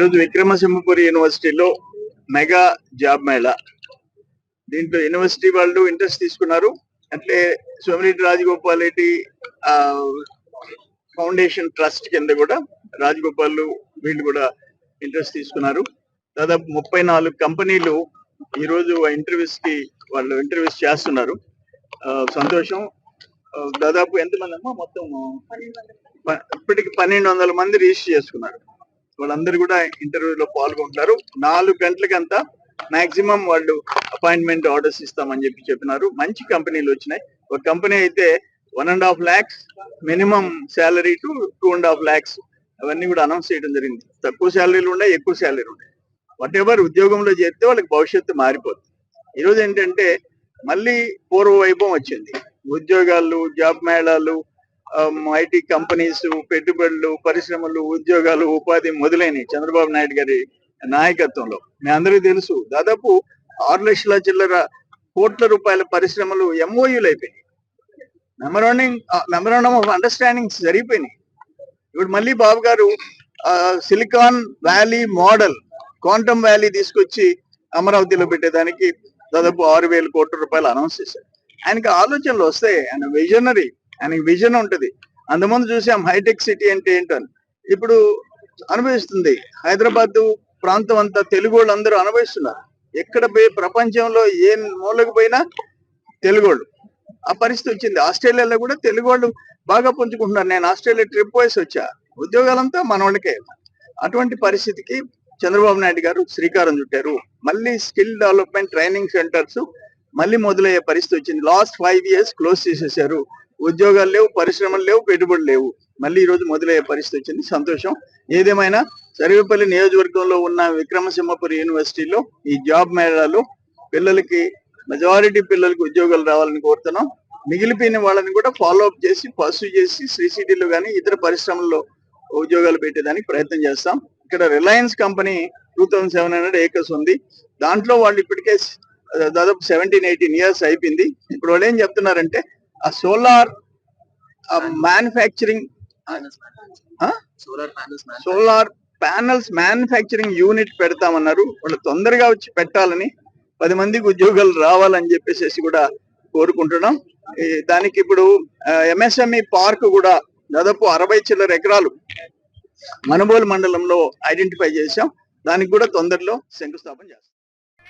ఈరోజు విక్రమసింహపురి యూనివర్సిటీలో mega job Mela. దీంట్లో యూనివర్సిటీ వాళ్ళు ఇంట్రెస్ట్ తీసుకున్నారు. అట్లే సోమిరెడ్డి రాజగోపాల్ రెడ్డి ఆ, ఫౌండేషన్ ట్రస్ట్ కింద కూడా రాజగోపాల్ వీళ్ళు కూడా ఇంట్రెస్ట్ తీసుకున్నారు. దాదాపు ముప్పై నాలుగు కంపెనీలు ఈ రోజు ఇంటర్వ్యూస్కి వాళ్ళు ఇంటర్వ్యూస్ చేస్తున్నారు. ఆ, సంతోషం. దాదాపు ఎంతమంది అమ్మా? మొత్తం ఇప్పటికి పన్నెండు వందల మంది రిజిస్టర్ చేసుకున్నారు. వాళ్ళందరూ కూడా ఇంటర్వ్యూలో పాల్గొంటారు. నాలుగు గంటలకంతా మాక్సిమం వాళ్ళు అపాయింట్మెంట్ ఆర్డర్స్ ఇస్తామని చెప్పి చెప్పినారు. మంచి కంపెనీలు వచ్చినాయి. ఒక కంపెనీ అయితే one and half lakhs minimum salary to two and half lakhs అవన్నీ కూడా అనౌన్స్ చేయడం జరిగింది. తక్కువ శాలరీలు ఉన్నాయి ఎక్కువ శాలరీలు ఉన్నాయి. వాట్ ఎవర్ ఉద్యోగంలో చేస్తే వాళ్ళకి భవిష్యత్తు మారిపోతుంది ఈరోజు ఏంటంటే మళ్ళీ పూర్వ వైభవం వచ్చింది. ఉద్యోగాలు జాబ్ మేళాలు ఐటీ కంపెనీస్ పెట్టుబడులు పరిశ్రమలు ఉద్యోగాలు ఉపాధి మొదలైనవి. చంద్రబాబు నాయుడు గారి నాయకత్వంలో. మీ అందరికీ తెలుసు దాదాపు ఆరు లక్షల చిల్లర కోట్ల రూపాయల పరిశ్రమలు ఎంఓయూలు అయిపోయినాయి. మెమరాండింగ్ మెమరాండం ఆఫ్ అండర్స్టాండింగ్ జరిగిపోయినాయి. ఇప్పుడు మళ్ళీ బాబు గారు silicon valley model quantum valley తీసుకొచ్చి అమరావతిలో పెట్టేదానికి దాదాపు ఆరు వేల కోట్ల రూపాయలు అనౌన్స్ చేశారు. ఆయనకి ఆలోచనలు వస్తాయి ఆయన విజనరీ ఆయనకి విజన్ ఉంటుంది. అంతకుముందు చూసాం హైటెక్ సిటీ అంటే ఏంటని ఇప్పుడు అనుభవిస్తుంది. హైదరాబాద్ ప్రాంతం అంతా తెలుగు వాళ్ళు అందరూ అనుభవిస్తున్నారు. ఎక్కడ పోయి ప్రపంచంలో ఏ మూలకు పోయినా తెలుగోళ్ళు ఆ పరిస్థితి వచ్చింది. ఆస్ట్రేలియాలో కూడా తెలుగు వాళ్ళు బాగా పుంజుకుంటున్నారు. నేను ఆస్ట్రేలియా ట్రిప్ వేసి వచ్చా. ఉద్యోగాలంతా మన వాళ్ళకే. అటువంటి పరిస్థితికి చంద్రబాబు నాయుడు గారు శ్రీకారం చుట్టారు. మళ్ళీ స్కిల్ డెవలప్మెంట్ ట్రైనింగ్ సెంటర్స్ మళ్ళీ మొదలయ్యే పరిస్థితి వచ్చింది. లాస్ట్ ఫైవ్ ఇయర్స్ క్లోజ్ చేసేసారు. ఉద్యోగాలు లేవు పరిశ్రమలు లేవు పెట్టుబడులు లేవు. మళ్ళీ ఈరోజు మొదలయ్యే పరిస్థితి వచ్చింది. సంతోషం. ఏదేమైనా సర్వేపల్లి నియోజకవర్గంలో ఉన్న విక్రమసింహపురి యూనివర్సిటీలో ఈ జాబ్ మేళాలు పిల్లలకి మెజారిటీ పిల్లలకి ఉద్యోగాలు రావాలని కోరుతున్నాం. మిగిలిపోయిన వాళ్ళని కూడా ఫాలో అప్ చేసి పర్సూ చేసి శ్రీసిటీలో కానీ ఇతర పరిశ్రమల్లో ఉద్యోగాలు పెట్టేదానికి ప్రయత్నం చేస్తాం. ఇక్కడ Reliance company two thousand seven hundred acres ఉంది. దాంట్లో వాళ్ళు ఇప్పటికే దాదాపు సెవెంటీన్ ఎయిటీన్ ఇయర్స్ అయిపోయింది. ఇప్పుడు వాళ్ళు ఏం చెప్తున్నారంటే solar manufacturing solar panels manufacturing unit పెడతామన్నారు. వాళ్ళు తొందరగా వచ్చి పెట్టాలని పది మందికి ఉద్యోగాలు రావాలని చెప్పేసి కూడా కోరుకుంటున్నాం. దానికి ఇప్పుడు ఎంఎస్ఎంఈ పార్క్ కూడా దాదాపు అరవై చిల్లర ఎకరాలు మనుబోలు మండలంలో ఐడెంటిఫై చేశాం. దానికి కూడా తొందరలో శంకుస్థాపన చేస్తాం.